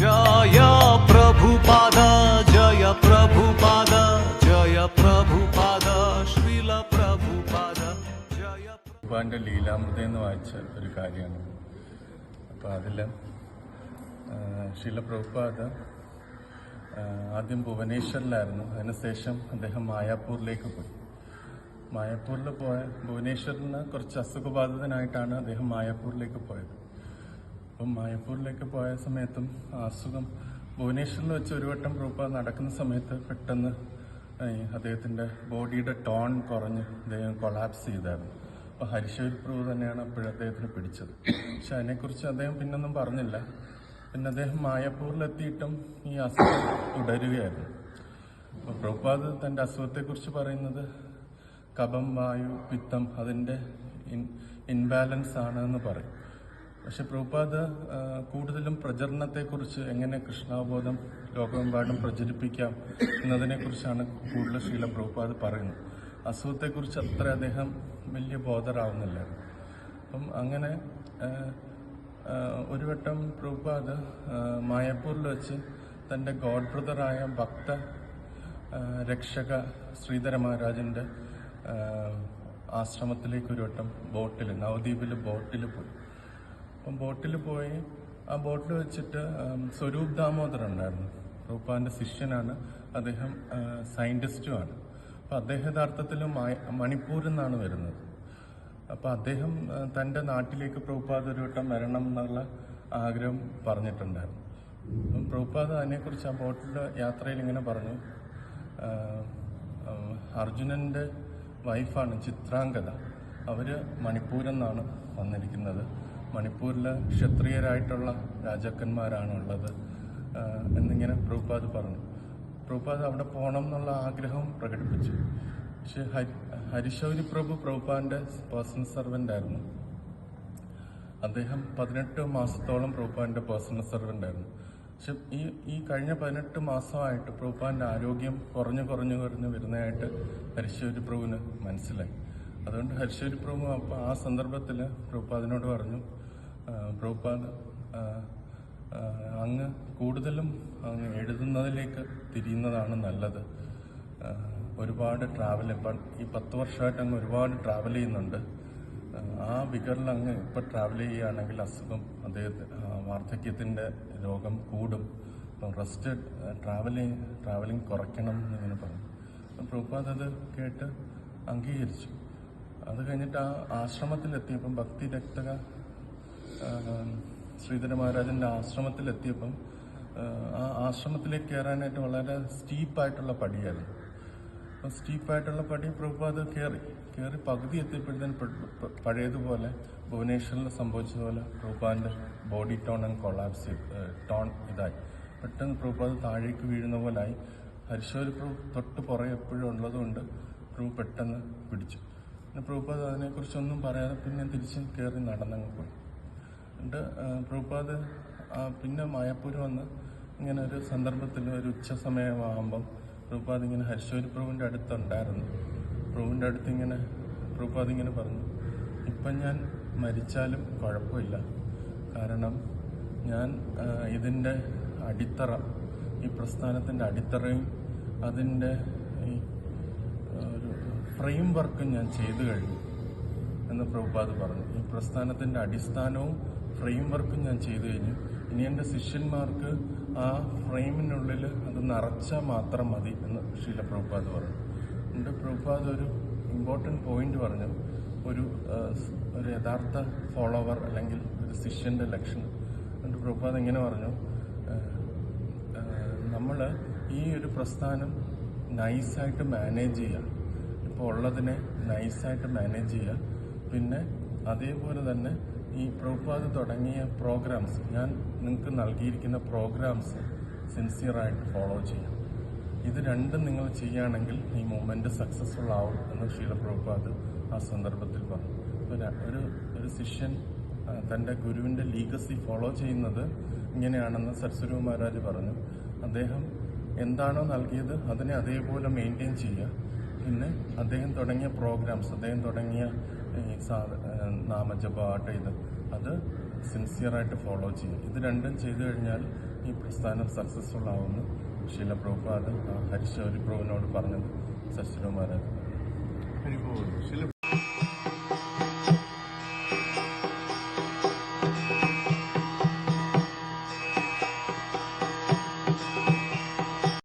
ജയ ജയ ജയ ജയ ഭഗവാന്റെ ലീലാമൃത എന്ന് വായിച്ച ഒരു കാര്യമാണ്. അപ്പോൾ അതിൽ ശീല പ്രഭുപാദ ആദ്യം ഭുവനേശ്വറിലായിരുന്നു അതിനുശേഷം അദ്ദേഹം മായാപ്പൂരിലേക്ക് പോയി. മായാപ്പൂരിൽ പോയ ഭുവനേശ്വറിന് കുറച്ച് അസുഖബാധിതനായിട്ടാണ് അദ്ദേഹം മായാപ്പൂരിലേക്ക് പോയത്. അപ്പം മായപ്പൂരിലേക്ക് പോയ സമയത്തും അസുഖം ഭുവനേശ്വറിൽ വെച്ച് ഒരു വട്ടം പ്രഭുപാദ നടക്കുന്ന സമയത്ത് പെട്ടെന്ന് അദ്ദേഹത്തിന്റെ ബോഡിയുടെ ടോൺ കുറഞ്ഞ് അദ്ദേഹം കൊളാപ്സ് ചെയ്തായിരുന്നു. അപ്പോൾ ഹരിശേരി പ്രഭു തന്നെയാണ് അപ്പോഴും അദ്ദേഹത്തിന് പിടിച്ചത്. പക്ഷെ അതിനെക്കുറിച്ച് അദ്ദേഹം പിന്നൊന്നും പറഞ്ഞില്ല. പിന്നെ അദ്ദേഹം മായപ്പൂരിലെത്തിയിട്ടും ഈ അസുഖം തുടരുകയായിരുന്നു. അപ്പോൾ പ്രഭുപാദ് തന്റെ അസുഖത്തെക്കുറിച്ച് പറയുന്നത് കപം വായു പിത്തം അതിന്റെ ഇൻ ഇൻബാലൻസ് ആണ് എന്ന് പറയും. പക്ഷെ പ്രഭുപാദ് കൂടുതലും പ്രചരണത്തെക്കുറിച്ച് എങ്ങനെ കൃഷ്ണാബോധം ലോകമെമ്പാടും പ്രചരിപ്പിക്കാം എന്നതിനെക്കുറിച്ചാണ് കൂടുതൽ ശീല പ്രഭുപാദ് പറയുന്നത്. അസുഖത്തെക്കുറിച്ച് അത്ര അദ്ദേഹം വലിയ ബോധറാവുന്നില്ല അപ്പം അങ്ങനെ ഒരു വട്ടം പ്രഭുപാദ് മായാപ്പൂരിൽ വെച്ച് തന്റെ ഗോഡ് ബ്രദറായ ഭക്ത രക്ഷക ശ്രീധര മഹാരാജന്റെ ആശ്രമത്തിലേക്ക് ഒരു വട്ടം ബോട്ടിൽ നവദ്വീപിൽ ബോട്ടിൽ പോയി. അപ്പം ബോട്ടിൽ പോയി ആ ബോട്ടിൽ വെച്ചിട്ട് സ്വരൂപ് ദാമോദരൻ ഉണ്ടായിരുന്നു. റൂപ്പാന്റെ ശിഷ്യനാണ്. അദ്ദേഹം സയന്റിസ്റ്റുമാണ് അപ്പം അദ്ദേഹം യഥാർത്ഥത്തിൽ മണിപ്പൂരിൽ നിന്നാണ് വരുന്നത്. അപ്പം അദ്ദേഹം തന്റെ നാട്ടിലേക്ക് പ്രഭുപാദ് ഒരു വട്ടം വരണം എന്നുള്ള ആഗ്രഹം പറഞ്ഞിട്ടുണ്ടായിരുന്നു. അപ്പം പ്രഭുപാദ് അതിനെക്കുറിച്ച് ആ ബോട്ടിലെ യാത്രയിൽ ഇങ്ങനെ പറഞ്ഞു. അർജുനന്റെ വൈഫാണ് ചിത്രാംഗത അവർ മണിപ്പൂരിൽ നിന്നാണ് വന്നിരിക്കുന്നത്. മണിപ്പൂരിലെ ക്ഷത്രിയരായിട്ടുള്ള രാജാക്കന്മാരാണ് ഉള്ളത് എന്നിങ്ങനെ പ്രഭുപാദ് പറഞ്ഞു. പ്രഭുപാദ് അവിടെ പോകണം എന്നുള്ള ആഗ്രഹം പ്രകടിപ്പിച്ചു. പക്ഷെ ഹരി ഹരിശൗരി പ്രഭു പ്രഭുപാദിന്റെ പേഴ്സണൽ സർവന്റ് ആയിരുന്നു. അദ്ദേഹം പതിനെട്ട് മാസത്തോളം പ്രഭുപാദിന്റെ പേഴ്സണൽ സർവന്റ് ആയിരുന്നു. പക്ഷെ ഈ ഈ കഴിഞ്ഞ പതിനെട്ട് മാസമായിട്ട് പ്രഭുപാദിന്റെ ആരോഗ്യം കുറഞ്ഞു കുറഞ്ഞു കുറഞ്ഞു വരുന്നതായിട്ട് ഹരിശൗരി പ്രഭുവിന് മനസ്സിലായി. അതുകൊണ്ട് ഹരിശൗരി പ്രഭു അപ്പോൾ ആ സന്ദർഭത്തിൽ പ്രഭുപാദിനോട് പറഞ്ഞു ആ, അങ്ങ് കൂടുതലും അങ്ങ് എഴുതുന്നതിലേക്ക് തിരിയുന്നതാണ് നല്ലത്. ഒരുപാട് ട്രാവൽ ഇപ്പം ഈ പത്ത് വർഷമായിട്ട് അങ്ങ് ഒരുപാട് ട്രാവൽ ചെയ്യുന്നുണ്ട്. ആ, വികറിൽ അങ്ങ് ഇപ്പം ട്രാവൽ ചെയ്യുകയാണെങ്കിൽ അസുഖം അദ്ദേഹത്തെ ആ, വാർദ്ധക്യത്തിന്റെ രോഗം കൂടും. അപ്പം റെസ്റ്റ് ട്രാവലിങ് ട്രാവലിങ് കുറയ്ക്കണം എന്നിങ്ങനെ പറഞ്ഞു. പ്രഭുപാദ് അത് കേട്ട് അംഗീകരിച്ചു. അത് കഴിഞ്ഞിട്ട് ആ ആശ്രമത്തിലെത്തിയപ്പം ഭക്തി രക്തക ശ്രീധര മഹാരാജന്റെ ആശ്രമത്തിലെത്തിയപ്പം ആ, ആശ്രമത്തിലേക്ക് കയറാനായിട്ട് വളരെ സ്റ്റീപ്പായിട്ടുള്ള പടിയായിരുന്നു. അപ്പം സ്റ്റീപ്പായിട്ടുള്ള പടി പ്രഭുപാദ് കയറി. കയറി പകുതി എത്തിയപ്പോഴത്തേന് പഴയതുപോലെ ഭുവനേശ്വറിൽ സംഭവിച്ചതുപോലെ പ്രഭുപാദിന്റെ body tone and collapse tone ഇതായി. പെട്ടെന്ന് പ്രഭുപാദ് താഴേക്ക് വീഴുന്ന പോലായി. ഹരിശോരി പ്രഭു തൊട്ട് പുറകെ എപ്പോഴും ഉള്ളതുകൊണ്ട് പ്രഭു പെട്ടെന്ന് പിടിച്ചു. പിന്നെ പ്രഭുപാദ് അതിനെക്കുറിച്ചൊന്നും പറയാതെ പിന്നെ തിരിച്ച് കയറി നടന്നങ്ങ് പോയി. എന്നിട്ട് പ്രഭുപാദ് പിന്നെ മായാപ്പൂര് വന്ന് ഇങ്ങനെ ഒരു സന്ദർഭത്തിൽ ഒരു ഉച്ച സമയമാകുമ്പം പ്രഭുപാദ് ഇങ്ങനെ ഹരിശോരി പ്രഭുവിന്റെ അടുത്തുണ്ടായിരുന്നു. പ്രഭുവിന്റെ അടുത്ത് ഇങ്ങനെ പ്രഭുപാദ് ഇങ്ങനെ പറഞ്ഞു ഇപ്പം ഞാൻ മരിച്ചാലും കുഴപ്പമില്ല. കാരണം ഞാൻ ഇതിന്റെ അടിത്തറ ഈ പ്രസ്ഥാനത്തിന്റെ അടിത്തറയും അതിന്റെ ഈ ഒരു ഫ്രെയിം വർക്കും ഞാൻ ചെയ്തു കഴിഞ്ഞു എന്ന് പ്രഭുപാദ് പറഞ്ഞു. ഈ പ്രസ്ഥാനത്തിന്റെ അടിസ്ഥാനവും ഫ്രെയിം വർക്ക് ഞാൻ ചെയ്തു കഴിഞ്ഞു. ഇനി എന്റെ ശിഷ്യന്മാർക്ക് ആ ഫ്രെയിമിനുള്ളിൽ അത് നിറച്ചാൽ മാത്രം മതി എന്ന് ശീല പ്രഭുപാദ് പറഞ്ഞു. എന്റെ പ്രഭുപാദ് ഒരു ഇമ്പോർട്ടന്റ് പോയിന്റ് പറഞ്ഞു. ഒരു ഒരു യഥാർത്ഥ ഫോളോവർ അല്ലെങ്കിൽ ഒരു ശിഷ്യന്റെ ലക്ഷണം എന്റെ പ്രഭുപാദ് എങ്ങനെ പറഞ്ഞു. നമ്മൾ ഈ ഒരു പ്രസ്ഥാനം നൈസായിട്ട് മാനേജ് ചെയ്യുക. ഇപ്പോൾ ഉള്ളതിനെ നൈസായിട്ട് മാനേജ് ചെയ്യുക. പിന്നെ അതേപോലെ തന്നെ ഈ പ്രഭുപാദ് തുടങ്ങിയ പ്രോഗ്രാംസ് ഞാൻ നിങ്ങൾക്ക് നൽകിയിരിക്കുന്ന പ്രോഗ്രാംസ് സിൻസിയറായിട്ട് ഫോളോ ചെയ്യാം. ഇത് രണ്ടും നിങ്ങൾ ചെയ്യുകയാണെങ്കിൽ ഈ മൂവ്മെന്റ് സക്സസ്ഫുൾ ആവും എന്ന് ശീല പ്രഭുപാദ് ആ സന്ദർഭത്തിൽ പറഞ്ഞു. ഒരു ഒരു ശിഷ്യൻ തന്റെ ഗുരുവിന്റെ ലീഗസി ഫോളോ ചെയ്യുന്നത് ഇങ്ങനെയാണെന്ന് സരസ്വരൂ മഹാരാജ് പറഞ്ഞു. അദ്ദേഹം എന്താണോ നൽകിയത് അതിനെ അതേപോലെ മെയിന്റെയിൻ ചെയ്യുക. പിന്നെ അദ്ദേഹം തുടങ്ങിയ പ്രോഗ്രാംസ് അദ്ദേഹം തുടങ്ങിയ നാമജപാട്ട് ഇത് അത് സിൻസിയറായിട്ട് ഫോളോ ചെയ്യും. ഇത് രണ്ടും ചെയ്തു കഴിഞ്ഞാൽ ഈ പ്രസ്ഥാനം സക്സസ്ഫുൾ ആവുമെന്ന് ശീല പ്രഭുപാദ ഹരിശൗരി പ്രഭുവിനോട് പറഞ്ഞത് ചില